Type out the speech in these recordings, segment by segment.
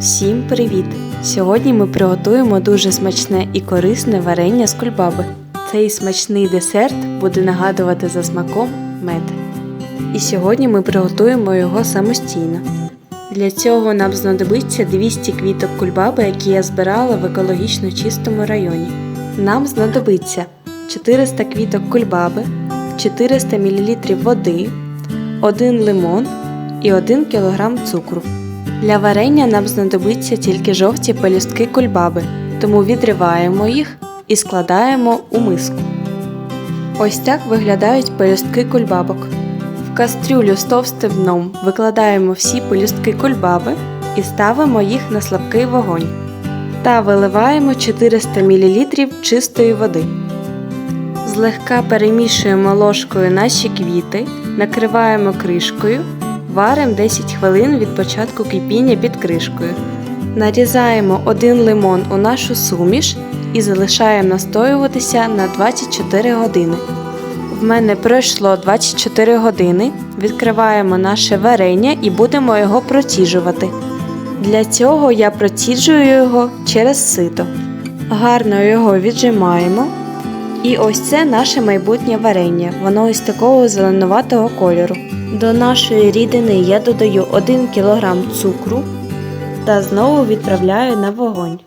Всім привіт! Сьогодні ми приготуємо дуже смачне і корисне варення з кульбаби. Цей смачний десерт буде нагадувати за смаком мед. І сьогодні ми приготуємо його самостійно. Для цього нам знадобиться 200 квіток кульбаби, які я збирала в екологічно чистому районі. Нам знадобиться 400 квіток кульбаби, 400 мл води, 1 лимон і 1 кг цукру. Для варення нам знадобиться тільки жовті пелюстки кульбаби, тому відриваємо їх і складаємо у миску. Ось так виглядають пелюстки кульбабок. В кастрюлю з товстим дном викладаємо всі пелюстки кульбаби і ставимо їх на слабкий вогонь. Та виливаємо 400 мл чистої води. Злегка перемішуємо ложкою наші квіти, накриваємо кришкою, варимо 10 хвилин від початку кипіння під кришкою. Нарізаємо один лимон у нашу суміш і залишаємо настоюватися на 24 години. В мене пройшло 24 години. Відкриваємо наше варення і будемо його проціжувати. Для цього я проціджую його через сито. Гарно його віджимаємо. І ось це наше майбутнє варення. Воно ось такого зеленуватого кольору. До нашої рідини я додаю 1 кг цукру та знову відправляю на вогонь.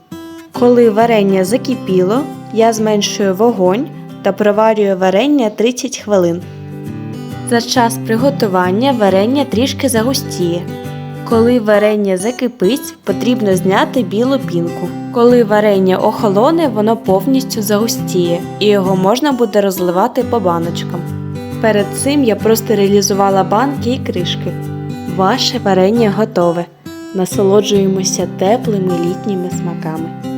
Коли варення закипіло, я зменшую вогонь та проварюю варення 30 хвилин. За час приготування варення трішки загустіє. Коли варення закипить, потрібно зняти білу пінку. Коли варення охолоне, воно повністю загустіє і його можна буде розливати по баночкам. Перед цим я простерилізувала банки і кришки. Ваше варення готове. Насолоджуємося теплими літніми смаками.